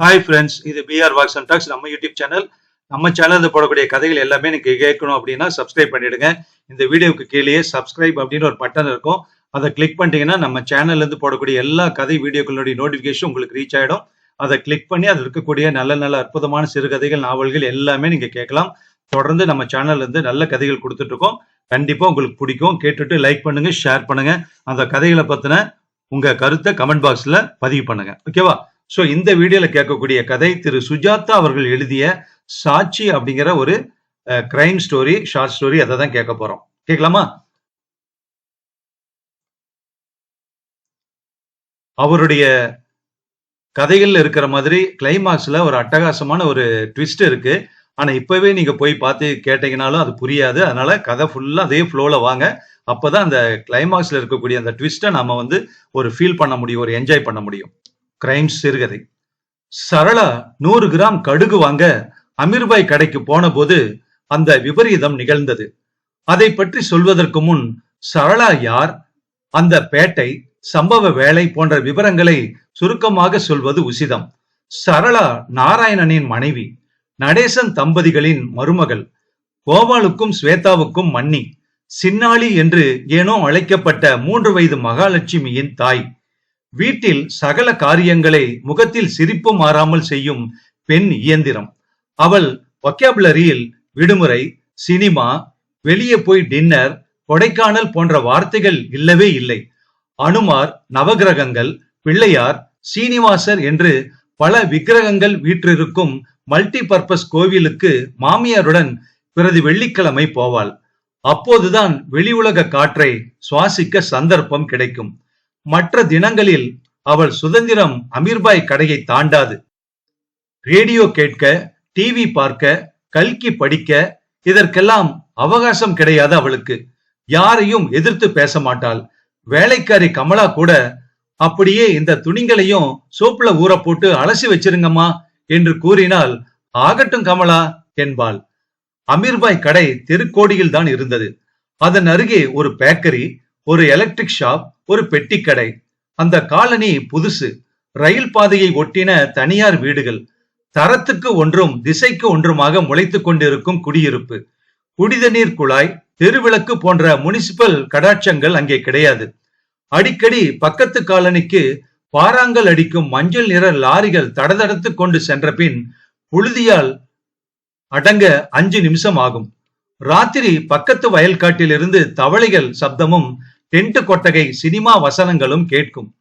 Hi friends இது PR walks and talks நம்ம YouTube channel நம்ம சேனலில் போடக்கூடிய கதைகள் எல்லாமே எனக்கு கேட்கணும் அப்படின்னா சப்ஸ்கிரைப் பண்ணிடுங்க. இந்த வீடியோவுக்கு கீழேயே சப்ஸ்கிரைப் அப்படின்னு ஒரு பட்டன் இருக்கும். அதை கிளிக் பண்ணிட்டீங்கன்னா நம்ம சேனல்லேருந்து போடக்கூடிய எல்லா கதை வீடியோக்களுடைய நோட்டிஃபிகேஷன் உங்களுக்கு ரீச் ஆகிடும் அதை கிளிக் பண்ணி அதில் இருக்கக்கூடிய நல்ல நல்ல அற்புதமான சிறுகதைகள் நாவல்கள் எல்லாமே நீங்கள் கேட்கலாம். தொடர்ந்து நம்ம சேனல்லேருந்து நல்ல கதைகள் கொடுத்துட்டு இருக்கோம். உங்களுக்கு பிடிக்கும். கேட்டுட்டு லைக் பண்ணுங்கள் ஷேர் பண்ணுங்கள் அந்த கதைகளை பற்றின உங்கள் கருத்தை கமெண்ட் பாக்ஸில் பதிவு பண்ணுங்கள் ஓகேவா ஸோ இந்த வீடியோல கேட்கக்கூடிய கதை திரு சுஜாதா அவர்கள் எழுதிய சாட்சி அப்படிங்கிற ஒரு கிரைம் ஸ்டோரி ஷார்ட் ஸ்டோரி அதை தான் கேட்க போறோம். கேட்கலாமா? அவருடைய கதைகள்ல இருக்கிற மாதிரி கிளைமாக்ஸ்ல ஒரு அட்டகாசமான ஒரு ட்விஸ்ட் இருக்கு. ஆனா இப்பவே நீங்க போய் பார்த்து கேட்டீங்கனாலும் அது புரியாது. அதனால கதை ஃபுல்லா அதே ஃப்ளோல வாங்க. அப்பதான் அந்த கிளைமாக்ஸ்ல இருக்கக்கூடிய அந்த ட்விஸ்ட்டை நாம வந்து ஒரு ஃபீல் பண்ண முடியும் ஒரு என்ஜாய் பண்ண முடியும். கிரைம் சிறுகதை. சரளா நூறு கிராம் கடுகு வாங்க அமீர்பாய் கடைக்கு போன போது அந்த விபரீதம் நிகழ்ந்தது. அதை பற்றி சொல்வதற்கு முன் சரளா யார்? அந்த பேட்டை சம்பவ வேலை போன்ற விவரங்களை சுருக்கமாக சொல்வது உசிதம். சரளா நாராயணனின் மனைவி நடேசன் தம்பதிகளின் மருமகள் கோபாலுக்கும் ஸ்வேதாவுக்கும் மன்னி சின்னாளி என்று ஏனோ அழைக்கப்பட்ட மூன்று வயது மகாலட்சுமியின் தாய். வீட்டில் சகல காரியங்களை முகத்தில் சிரிப்பு மாறாமல் செய்யும் பெண் இயந்திரம். அவள் ஒக்கேபுலரியில் விடுமுறை சினிமா வெளியே போய் டின்னர் கொடைக்கானல் போன்ற வார்த்தைகள் இல்லவே இல்லை. அனுமார் நவகிரகங்கள் பிள்ளையார் சீனிவாசர் என்று பல விக்கிரகங்கள் வீற்றிருக்கும் மல்டி பர்பஸ் கோவிலுக்கு மாமியாருடன் பிறகு வெள்ளிக்கிழமை போவாள். அப்போதுதான் வெளி உலக காற்றை சுவாசிக்க சந்தர்ப்பம் கிடைக்கும். மற்ற தினங்களில் அவள் சுதந்திரம் அமீர்பாய் கடையை தாண்டாது. ரேடியோ கேட்க டிவி பார்க்க கல்கி படிக்க இதற்கெல்லாம் அவகாசம் கிடையாது அவளுக்கு. யாரையும் எதிர்த்து பேச மாட்டாள். வேலைக்காரி கமலா கூட அப்படியே இந்த துணிங்களையும் சோப்புல ஊற போட்டு அலசி வச்சிருங்கம்மா என்று கூறினால் ஆகட்டும் கமலா என்பாள். அமீர்பாய் கடை தெருக்கோடியில் தான் இருந்தது. அதன் அருகே ஒரு பேக்கரி ஒரு எலக்ட்ரிக் ஷாப் ஒரு பெட்டி கடை அந்த காலனி புதுசு ரயில் பாதையை ஒட்டின தனியார் வீடுகள் தரத்துக்கு ஒன்றும் திசைக்கு ஒன்றுமாக முளைத்துக் கொண்டிருக்கும் குடியிருப்பு குடிதண்ணீர் குழாய் தெருவிளக்கு போன்ற முனிசிபல் கடாட்சங்கள் அங்கே கிடையாது. அடிக்கடி பக்கத்து காலனிக்கு பாறாங்கல் அடிக்கும் மஞ்சள் நிற லாரிகள் தடதடத்து கொண்டு சென்ற பின் புழுதியால் அடங்க அஞ்சு நிமிஷம் ஆகும். ராத்திரி பக்கத்து வயல்காட்டிலிருந்து தவளைகள் சப்தமும் டென்ட் கொட்டகை சினிமா வசனங்களும் கேட்கும்.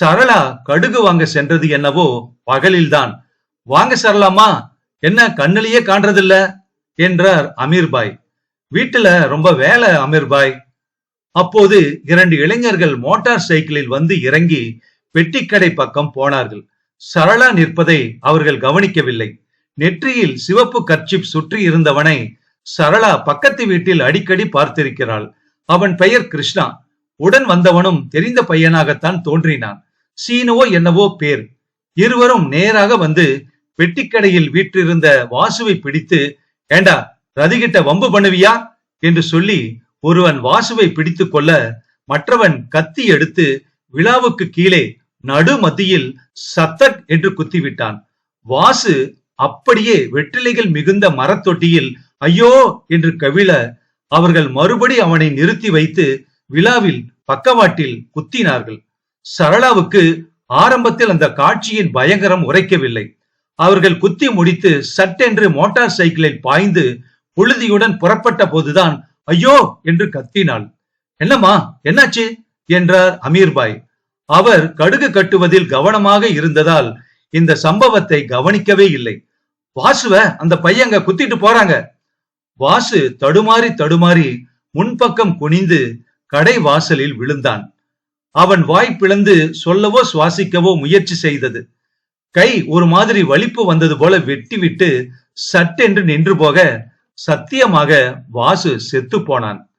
சரளா கடுகு வாங்க சென்றது என்னவோ பகலில்தான். வாங்க சரளாமா என்ன கண்ணிலேயே காண்றதில்ல? என்றார் அமீர்பாய். வீட்டுல ரொம்ப வேலை அமீர்பாய். அப்போது இரண்டு இளைஞர்கள் மோட்டார் சைக்கிளில் வந்து இறங்கி பெட்டிக்கடை பக்கம் போனார்கள். சரளா நிற்பதை அவர்கள் கவனிக்கவில்லை. நெற்றியில் சிவப்பு கர்ச்சிப் சுற்றி இருந்தவனை சரளா பக்கத்து வீட்டில் அடிக்கடி பார்த்திருக்கிறாள். அவன் பெயர் கிருஷ்ணா. உடன் வந்தவனும் தெரிந்த பையனாகத்தான் தோன்றினான். சீனுவோ என்னவோ பேர். இருவரும் நேராக வந்து பெட்டிக்கடையில் வீற்றிருந்த வாசுவை பிடித்து ஏண்டா ரதிகிட்ட வம்பு பண்ணுவியா? என்று சொல்லி ஒருவன் வாசுவை பிடித்து கொள்ள மற்றவன் கத்தி எடுத்து விழாவுக்கு கீழே நடு மத்தியில் சத்தக் என்று குத்திவிட்டான். வாசு அப்படியே வெற்றிலைகள் மிகுந்த மரத்தொட்டியில் ஐயோ! என்று கவிழ அவர்கள் மறுபடி அவனை நிறுத்தி வைத்து விழாவில் பக்கவாட்டில் குத்தினார்கள். சரளாவுக்கு ஆரம்பத்தில் அந்த காட்சியின் பயங்கரம் உரைக்கவில்லை. அவர்கள் குத்தி முடித்து சட்டென்று மோட்டார் சைக்கிளில் பாய்ந்து புழுதியுடன் புறப்பட்ட போதுதான் ஐயோ! என்று கத்தினாள். என்னம்மா என்னாச்சு? என்றார் அமீர்பாய். அவர் கடுகு கட்டுவதில் கவனமாக இருந்ததால் இந்த சம்பவத்தை கவனிக்கவே இல்லை. வாசுவ அந்த பையங்க குத்திட்டு போறாங்க. வாசு தடுமாறி தடுமாறி முன்பக்கம் குனிந்து கடை வாசலில் விழுந்தான். அவன் வாய் பிளந்து சொல்லவோ சுவாசிக்கவோ முயற்சி செய்தது. கை ஒரு மாதிரி வலிப்பு வந்தது போல வெட்டி விட்டு சட்டென்று நின்று போக சத்தியமாக வாசு செத்து போனான்.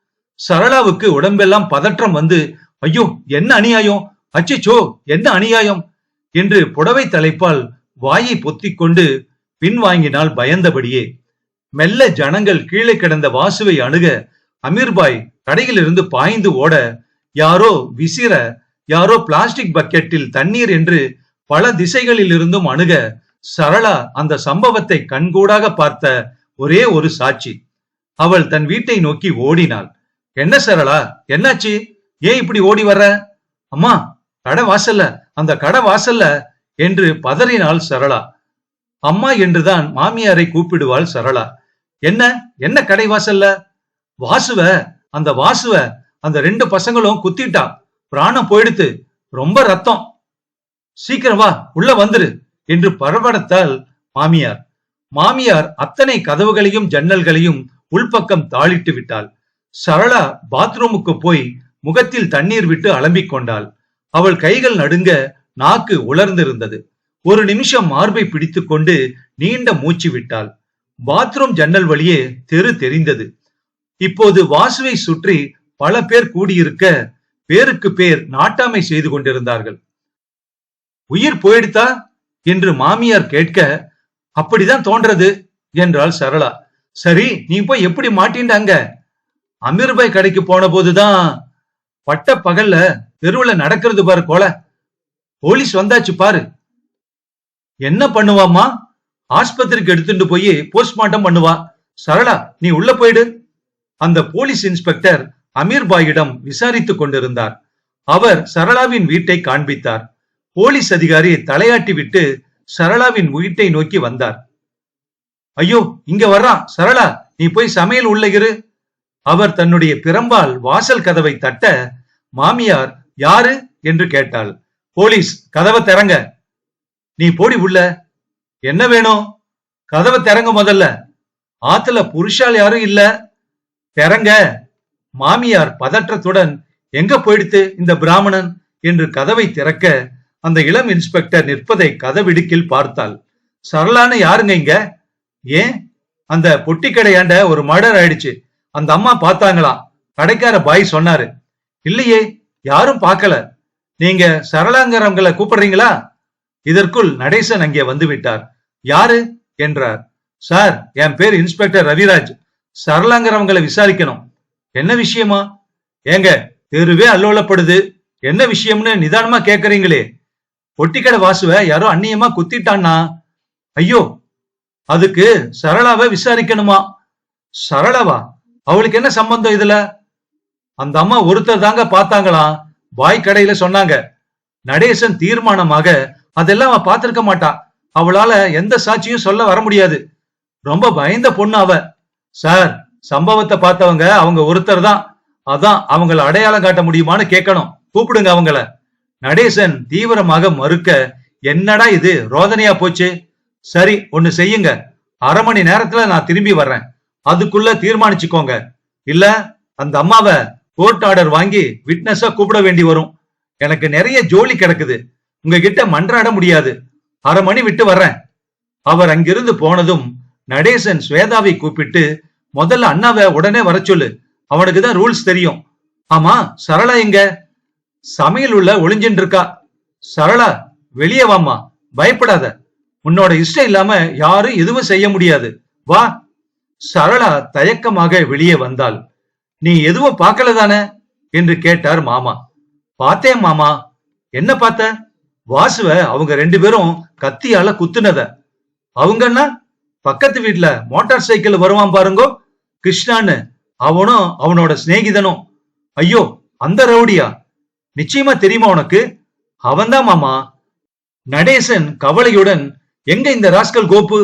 சரளாவுக்கு உடம்பெல்லாம் பதற்றம் வந்து ஐயோ என்ன அநியாயம்? அச்சிச்சோ என்ன அநியாயம்? என்று புடவை தலைப்பால் வாயை பொத்திக்கொண்டு பின் பின்வாங்கினால் பயந்தபடியே. மெல்ல ஜனங்கள் கீழே கிடந்த வாசுவை அணுக அமீர்பாய் கடையிலிருந்து பாய்ந்து ஓட யாரோ விசிற யாரோ பிளாஸ்டிக் பக்கெட்டில் தண்ணீர் என்று பல திசைகளில் இருந்தும் அணுக சரளா அந்த சம்பவத்தை கண்கூடாக பார்த்த ஒரே ஒரு சாட்சி. அவள் தன் வீட்டை நோக்கி ஓடினாள். என்ன சரளா? என்னாச்சு? ஏன் இப்படி ஓடி வர்ற? அம்மா கடை வாசல்ல அந்த கடை வாசல்ல என்று பதறினாள் சரளா. அம்மா என்றுதான் மாமியாரை கூப்பிடுவாள் சரளா. என்ன? என்ன கடை வாசல்ல? வாசுவ அந்த வாசுவ அந்த ரெண்டு பசங்களும் குத்திட்டா. பிராணம் போயிடுத்து. ரொம்ப ரத்தம். சீக்கிரம் வா உள்ள வந்துரு என்று பரபரத்தாள் மாமியார். மாமியார் அத்தனை கதவுகளையும் ஜன்னல்களையும் உள்பக்கம் தாளிட்டு விட்டாள். சரளா பாத்ரூமுக்கு போய் முகத்தில் தண்ணீர் விட்டு அலம்பிக் கொண்டாள். அவள் கைகள் நடுங்க நாக்கு உலர்ந்திருந்தது. ஒரு நிமிஷம் மார்பை பிடித்துக்கொண்டு நீண்ட மூச்சு விட்டாள். பாத்ரூம் ஜன்னல் வழியே தெரு தெரிந்தது. இப்போது வாசுவை சுற்றி பல பேர் கூடியிருக்க பேருக்கு பேர் நாட்டாமை செய்து கொண்டிருந்தார்கள். உயிர் போயிடுதா? என்று மாமியார் கேட்க அப்படிதான் தோன்றது என்றாள் சரளா. சரி நீ போய் எப்படி மாட்டின்டாங்க? அமீர்பாய் கடைக்கு போன போதுதான் பட்ட பகல்ல தெருவுல நடக்கிறது பாரு கொலை. போலீஸ் வந்தாச்சு பாரு. என்ன பண்ணுவாமா ஆஸ்பத்திரிக்கு எடுத்துட்டு போய் போஸ்ட்மார்ட்டம் பண்ணுவா. சரளா நீ உள்ள போயிடு. அந்த போலீஸ் இன்ஸ்பெக்டர் அமீர் பாயிடம் விசாரித்துக் கொண்டிருந்தார். அவர் சரளாவின் வீட்டை காண்பித்தார். போலீஸ் அதிகாரி தலையாட்டி விட்டு சரளாவின் வீட்டை நோக்கி வந்தார். ஐயோ இங்க வர்றான் சரளா நீ போய் சமையல் உள்ள இரு. அவர் தன்னுடைய பிறம்பால் வாசல் கதவை தட்ட மாமியார் யாரு? என்று கேட்டாள். போலீஸ் கதவை திறங்க. நீ போடி உள்ள. என்ன வேணும்? கதவை திறங்க முதல்ல. ஆத்துல புருஷால் யாரும் இல்ல. திறங்க மாமியார் பதற்றத்துடன் எங்க போயிடுத்து இந்த பிராமணன் என்று கதவை திறக்க அந்த இளம் இன்ஸ்பெக்டர் நிற்பதை கதவிடுக்கில் பார்த்தாள். சரளான்னு யாருங்க இங்க? ஏன்? அந்த பொட்டி கடையாண்ட ஒரு மர்டர் ஆயிடுச்சு. அந்த அம்மா பார்த்தாங்களாம் கடைக்கார பாய் சொன்னாரு. இல்லையே யாரும் பார்க்கல. நீங்க சரளாங்கிறவங்களை கூப்பிடுறீங்களா? இதற்குள் நடேசன் அங்கே வந்து விட்டார். யாரு? என்றார். சார் என் பேர் இன்ஸ்பெக்டர் ரவிராஜ். சரளாங்கிறவங்களை விசாரிக்கணும். என்ன விஷயமா? ஏங்க தெருவே அல்லோலப்படுது. என்ன விஷயம்னு நிதானமா கேக்குறீங்களே. பொட்டிக்கடை வாசுவ யாரோ அந்நியமா குத்திட்டான்னா? ஐயோ அதுக்கு சரளாவை விசாரிக்கணுமா? சரளாவா? அவளுக்கு என்ன சம்பந்தம் இதுல? அந்த அம்மா ஒருத்தர் தாங்க பார்த்தாங்களாம் வாய் கடையில சொன்னாங்க. நடேசன் தீர்மானமாக அதெல்லாம் அவ பார்த்திருக்க மாட்டா. அவளால எந்த சாட்சியும் சொல்ல வர முடியாது. ரொம்ப பயந்த பொண்ணு அவ. சார் சம்பவத்தை பார்த்தவங்க அவங்க ஒருத்தர் தான். அதான் அவங்கள அடையாளம் காட்ட முடியுமான்னு கேட்கணும். கூப்பிடுங்க அவங்கள. நடேசன் தீவிரமாக மறுக்க என்னடா இது? ரோதனையா போச்சு? சரி ஒன்னு செய்யுங்க. அரை மணி நேரத்துல நான் திரும்பி வர்றேன். அதுக்குள்ள தீர்மானிச்சுக்கோங்க. இல்ல அந்த அம்மாவை கோர்ட் ஆர்டர் வாங்கி விட்னஸா கூப்பிட வேண்டி வரும். எனக்கு நிறைய ஜோலி கிடக்குது. உங்ககிட்ட மன்றாட முடியாது. அரை மணி விட்டு வர்றேன். அவர் அங்கிருந்து போனதும் நடேசன் ஸ்வேதாவை கூப்பிட்டு முதல்ல அண்ணாவை உடனே வர சொல்லு. அவனுக்கு தான் ரூல்ஸ் தெரியும். ஆமா சரளா எங்க? சமையல் உள்ள ஒளிஞ்சின்னு இருக்கா. சரளா வெளியே வாம்மா. பயப்படாத. உன்னோட இஷ்டம் இல்லாம யாரும் எதுவும் செய்ய முடியாது. வா. சரளா தயக்கமாக வெளியே வந்தாள். நீ எதுவும் பார்க்கல தானே? என்று கேட்டார் மாமா. பார்த்தேன் மாமா. என்ன பார்த்த? வாசுவ அவங்க ரெண்டு பேரும் கத்தியால குத்துனத. அவங்கன்னா பக்கத்து வீட்ல மோட்டார் சைக்கிள் வருவான் பாருங்கோ. கிருஷ்ணான்னு. அவனும் அவனோட சிநேகிதனும். ஐயோ அந்த ரவுடியா? நிச்சயமா தெரியுமா உனக்கு? அவன்தான் மாமா. நடேசன் கவலையுடன் எங்க இந்த ராஸ்கல் கோப்பு?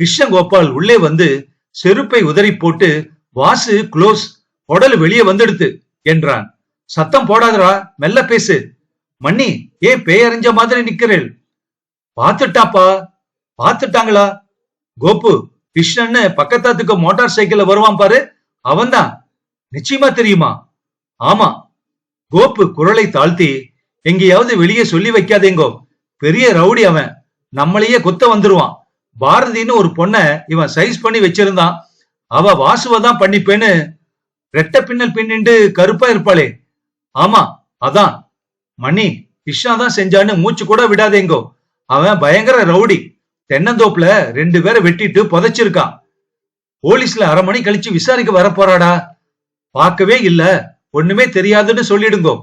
கிருஷ்ண கோபால் உள்ளே வந்து செருப்பை உதறி போட்டு வாசு குளோஸ் உடல் வெளியே வந்துடுத்து என்றான். சத்தம் போடாதடா மெல்ல பேசு. மண்ணி ஏ பேயறிஞ்ச மாதிரி நிக்கிறேள்? பாத்துட்டாப்பா பாத்துட்டாங்களா கோப்பு கிருஷ்ணன்னு பக்கத்தாத்துக்கு மோட்டார் சைக்கிள்ல வருவான் பாரு. அவன்தான். நிச்சயமா தெரியுமா? ஆமா. கோப்பு குரலை தாழ்த்தி எங்கேயாவது வெளியே சொல்லி வைக்காதேங்கோ. பெரிய ரவுடி அவன். நம்மளையே குத்த வந்துருவான். பாரதின்னு ஒரு பொண்ண இவன் சைஸ் பண்ணி வச்சிருந்தான். அவ வாசுவதான் பண்ணிப்பேன்னு ரெட்ட பின்னல் பின்னிண்டு கருப்பா இருப்பாளே. ஆமா அதான். மணி கிருஷ்ணா தான் செஞ்சான்னு மூச்சு கூட விடாதேங்கோ. அவன் பயங்கர ரவுடி. தென்னந்தோப்புல ரெண்டு பேரை வெட்டிட்டு புதைச்சிருக்கான். போலீஸ்ல அரை மணி கழிச்சு விசாரிக்க வர போறாடா? பார்க்கவே இல்ல. ஒண்ணுமே தெரியாதுன்னு சொல்லிடுங்கோ.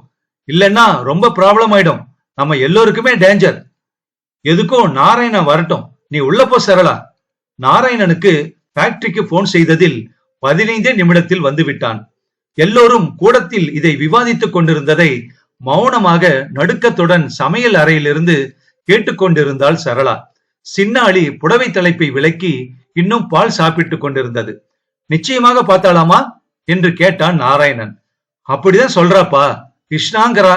இல்லைன்னா ரொம்ப ப்ராப்ளம் ஆயிடும். நம்ம எல்லோருக்குமே டேஞ்சர் எதுக்கும் நாராயணன் வரட்டும். நீ உள்ள போ சரளா. நாராயணனுக்கு ஃபேக்டரிக்கு போன் செய்ததில் பதினைந்தே நிமிடத்தில் வந்து விட்டான். எல்லோரும் கூடத்தில் இதை விவாதித்துக் கொண்டிருந்ததை மௌனமாக நடுக்கத்துடன் சமையல் அறையிலிருந்து கேட்டுக்கொண்டிருந்தாள் சரளா. சின்னாளி புடவை தலைப்பை விலக்கி இன்னும் பால் சாப்பிட்டுக் கொண்டிருந்தது. நிச்சயமாக பார்த்தாளாமா என்று கேட்டான் நாராயணன். அப்படிதான் சொல்றாப்பா கிருஷ்ணாங்கரா.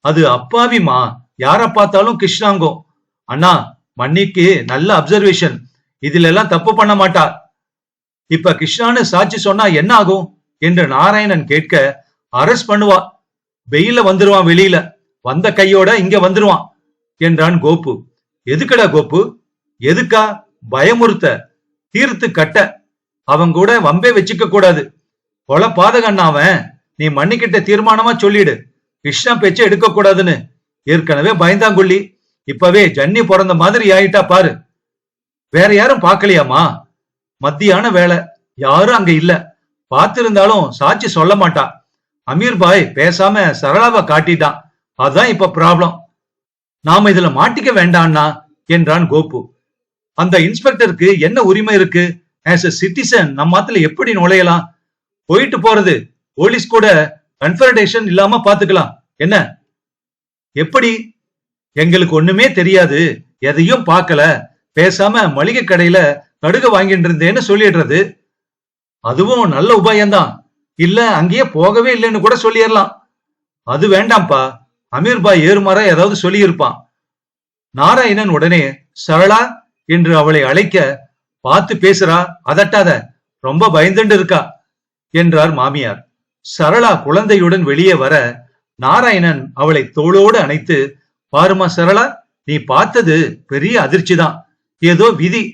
அது அப்பாவிமா யார பார்த்தாலும் கிருஷ்ணாங்கோ. அண்ணா மன்னிக்கு நல்ல அப்சர்வேஷன் இதுல எல்லாம் தப்பு பண்ண மாட்டா. இப்ப கிருஷ்ணான்னு சாட்சி சொன்னா என்ன ஆகும் என்று நாராயணன் கேட்க அரெஸ்ட் பண்ணுவா. வெயில வந்துருவான் வெளியில. வந்த கையோட இங்க வந்துருவான் என்றான் கோபு எதுக்கடா கோப்பு? எதுக்கா? பயமுறுத்த தீர்த்து கட்ட. அவன் கூட வம்பே வச்சுக்க கூடாது. கொலை பாதகண்ணா அவன். நீ மன்னிக்கிட்ட தீர்மானமா சொல்லிடு. கிருஷ்ணா பேச்ச எடுக்க கூடாதுன்னு. ஏற்கனவே பயந்தாங்குள்ளி. இப்பவே ஜன்னி பிறந்த மாதிரி ஆயிட்டா பாரு. வேற யாரும் பார்க்கலையாமா மத்தியான வேலை. யாரும் அங்க இல்ல. பார்த்திருந்தாலும் சாட்சி சொல்ல மாட்டா. அமீர் பாய் பேசாம சரளாவை காட்டிட்டான். அதான் இப்ப ப்ராப்ளம் நாம இதுல மாட்டிக்க வேண்டாம்னா என்றான் கோபு. அந்த இன்ஸ்பெக்டருக்கு என்ன உரிமை இருக்கு? ஆஸ் எ சிட்டிசன் நம்ம ஆத்துல எப்படி நுழையலாம்? போயிட்டு போறது போலீஸ் கூட கன்ஃபர்டேஷன் இல்லாம பாத்துக்கலாம். என்ன? எப்படி? எங்களுக்கு ஒண்ணுமே தெரியாது. எதையும் பார்க்கல பேசாம மளிகை கடையில கடுகு வாங்கிட்டு இருந்தேன்னு சொல்லிடுறது. அதுவும் நல்ல உபாயம்தான். இல்ல அங்கேயே போகவே இல்லைன்னு கூட சொல்லிடலாம். அது வேண்டாம்ப்பா. அமீர்பாய் ஏறுமாறா ஏதாவது சொல்லியிருப்பான். நாராயணன் உடனே சரளா என்று அவளை அழைக்க பார்த்து பேசுறா அதட்டாத ரொம்ப பயந்துண்டு இருக்கா? என்றார் மாமியார். சரளா குழந்தையுடன் வெளியே வர நாராயணன் அவளை தோளோடு அணைத்து பாருமா சரளா நீ பார்த்தது பெரிய அதிர்ச்சி தான் ஏதோ விதி.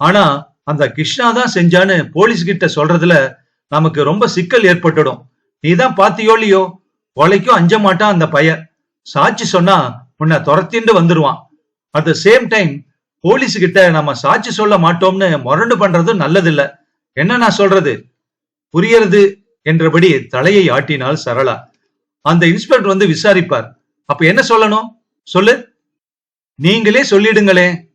ஆனா அந்த கிருஷ்ணா தான் செஞ்சான்னு போலீஸ் கிட்ட சொல்றதுல நமக்கு ரொம்ப சிக்கல் ஏற்பட்டுடும். நீ தான் பாத்தியோ இல்லையோ? கொலைக்கும் அஞ்ச மாட்டான் அந்த பையன். சாட்சி சொன்னா உன்னை துரத்திண்டு வந்துருவான். At the same time police கிட்ட நம்ம சாட்சி சொல்ல மாட்டோம்னு முரண்டு பண்றதும் நல்லதில்ல. என்ன நான் சொல்றது? புரியறது என்றபடி தலையை ஆட்டினாள் சரளா. அந்த இன்ஸ்பெக்டர் வந்து விசாரிப்பார். அப்ப என்ன சொல்லணும்? சொல்லு. நீங்களே சொல்லிடுங்களே.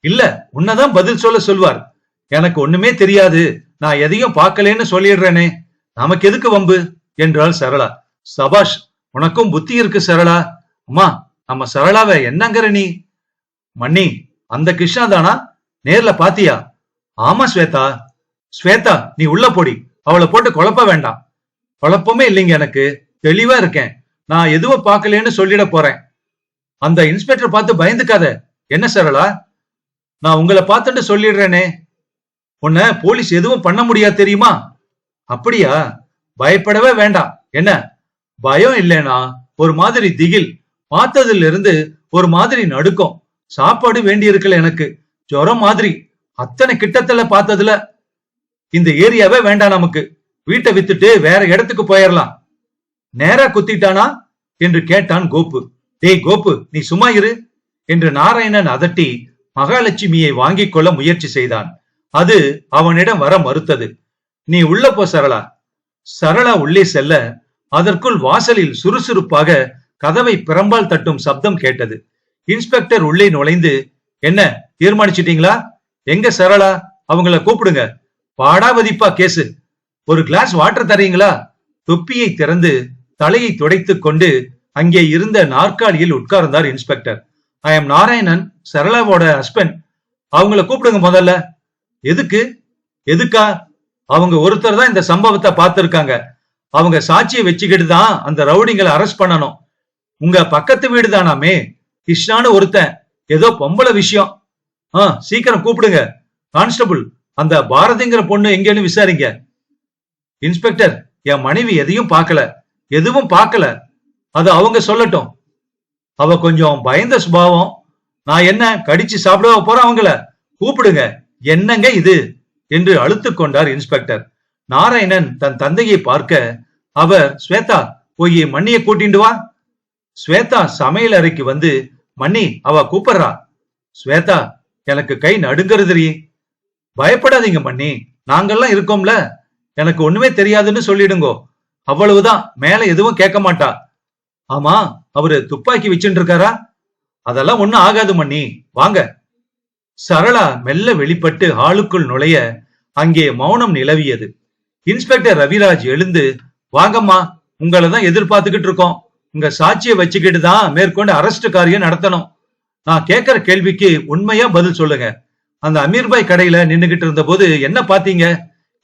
இல்ல உன்னதான் பதில் சொல்ல சொல்வார். எனக்கு ஒண்ணுமே தெரியாது. நான் எதையும் பார்க்கலேன்னு சொல்லிடுறேனே. நமக்கு எதுக்கு வம்பு? என்றாள் சரளா. சபாஷ் உனக்கும் புத்தி இருக்கு சரளா. அம்மா நம்ம சரளாவை என்னங்கிற நீ? மன்னி அந்த கிருஷ்ணா தானா? நேர்ல பாத்தியா? ஆமா ஸ்வேதா. ஸ்வேதா நீ உள்ள போடி. அவளை போட்டு குழப்ப வேண்டாம். குழப்பமே இல்லைங்க எனக்கு. தெளிவா இருக்கேன். நான் எதுவும் பார்க்கலன்னு சொல்லிட போறேன். அந்த இன்ஸ்பெக்டர் பார்த்து பயந்துக்காத. என்ன சரளா? நான் உங்களை பார்த்துட்டு சொல்லிடுறேனே. உன்னை போலீஸ் எதுவும் பண்ண முடியாது தெரியுமா? அப்படியா? பயப்படவே வேண்டாம். என்ன? பயம் இல்லைனா ஒரு மாதிரி திகில் பார்த்ததுல இருந்து ஒரு மாதிரி நடுக்கம். சாப்பாடு வேண்டி இருக்கல எனக்கு. ஜுரம் மாதிரி. அத்தனை கிட்டத்துல பார்த்ததுல. இந்த ஏரியாவே வேண்டாம் நமக்கு. வீட்டை வித்துட்டு வேற இடத்துக்கு போயிடலாம் நேரா குத்திட்டானா? என்று கேட்டான் கோபு டேய் கோபு நீ சும்மா இரு என்று நாராயணன் அதட்டி மகாலட்சுமியை வாங்கிக் கொள்ள முயற்சி செய்தான். அது அவனிடம் வர மறுத்தது. நீ உள்ள போ சரளா. சரளா உள்ளே செல்ல அதற்குள் வாசலில் சுறுசுறுப்பாக கதவை பிரம்பால் தட்டும் சப்தம் கேட்டது. இன்ஸ்பெக்டர் உள்ளே நுழைந்து என்ன தீர்மானிச்சிட்டீங்களா? எங்க சரளா? அவங்கள கூப்பிடுங்க. பாடாவதிப்பா கேசு. ஒரு கிளாஸ் வாட்டர் தரீங்களா? தொப்பியை திறந்து தலையை துடைத்துக் கொண்டு அங்கே இருந்த நாற்காலியில் உட்கார்ந்தார் இன்ஸ்பெக்டர். ஐ எம் நாராயணன் சரளாவோட ஹஸ்பண்ட். அவங்கள கூப்பிடுங்க முதல்ல. எதுக்கு? எதுக்கா? அவங்க ஒருத்தர் தான் இந்த சம்பவத்தை பார்த்திருக்காங்க. அவங்க சாட்சியை வச்சுக்கிட்டு தான் அந்த ரவுடிங்களை அரெஸ்ட் பண்ணணும். உங்க பக்கத்து வீடு தானாமே கிருஷ்ணான்னு ஒருத்தன். ஏதோ பொம்பளை விஷயம். ஆ சீக்கிரம் கூப்பிடுங்க. கான்ஸ்டபிள் அந்த பாரதிங்கிற பொண்ணு எங்கேன்னு விசாரிங்க. இன்ஸ்பெக்டர் என் மனைவி எதையும் பார்க்கல. எதுவும் பார்க்கல. அது அவங்க சொல்லட்டும். அவ கொஞ்சம் பயந்த சுபாவம். நான் என்ன கடிச்சு சாப்பிடவா போறேன் அவங்கள? கூப்பிடுங்க. என்னங்க இது? என்று அழுத்து கொண்டார் இன்ஸ்பெக்டர். நாராயணன் தன் தந்தையை பார்க்க அவர் ஸ்வேதா போய் மண்ணிய கூட்டிண்டு வா. ஸ்வேதா சமையல் அறைக்கு வந்து மண்ணி அவ கூப்பிடுறா. ஸ்வேதா எனக்கு கை நடுங்கிறதுரி பயப்படாதீங்க மண்ணி நாங்கெல்லாம் இருக்கோம்ல. எனக்கு ஒண்ணுமே தெரியாதுன்னு சொல்லிடுங்கோ. அவ்வளவுதான் மேல எதுவும் கேட்க மாட்டா. ஆமா அவரு துப்பாக்கி வச்சுட்டு இருக்காரா அதெல்லாம் ஒண்ணும் ஆகாது மண்ணி வாங்க. சரளா மெல்ல வெளிப்பட்டு ஹாலுக்குள் நுழைய அங்கே மௌனம் நிலவியது. இன்ஸ்பெக்டர் ரவிராஜ் எழுந்து வாங்கம்மா உங்களை தான் எதிர்பார்த்துக்கிட்டு இருக்கோம். உங்க சாட்சியை வச்சுக்கிட்டு தான் மேற்கொண்டு அரஸ்ட் காரியம் நடத்தணும். நான் கேட்கிற கேள்விக்கு உண்மையா பதில் சொல்லுங்க. அந்த அமீர்பாய் கடையில நின்னுகிட்டு இருந்த போது என்ன பாத்தீங்க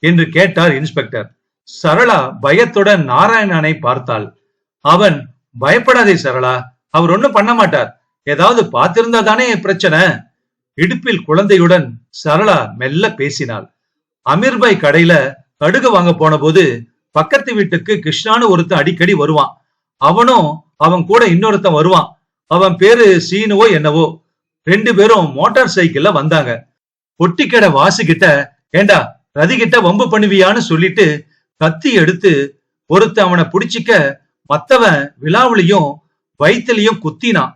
என்று கேட்டார் இன்ஸ்பெக்டர். சரளா பயத்துடன் நாராயணனை பார்த்தாள். அவன் பயப்படாதே சரளா. அவர் ஒண்ணும் பண்ண மாட்டார். ஏதாவது பார்த்திருந்தா தானே பிரச்சனை. இடுப்பில் குழந்தையுடன் சரளா மெல்ல பேசினாள். அமீர்பாய் கடையில கடுகு வாங்க போன போது பக்கத்து வீட்டுக்கு கிருஷ்ணான்னு ஒருத்தன் அடிக்கடி வருவான். அவனும் அவன் கூட இன்னொருத்தன் வருவான். அவன் பேரு சீனுவோ என்னவோ. ரெண்டு பேரும் மோட்டார் சைக்கிள்ல வந்தாங்க. பொட்டிக்கடை வாசுகிட்ட ஏண்டா ரதி கிட்ட வம்பு பண்ணுவியான்னு சொல்லிட்டு கத்தி எடுத்து ஒருத்த அவனை புடிச்சிக்க மத்தவன் விழாவுலையும் வயிற்றுலயும் குத்தினான்.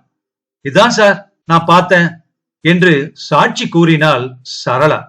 இதான் சார் நான் பார்த்தேன் என்று சாட்சி கூறினாள் சரளா.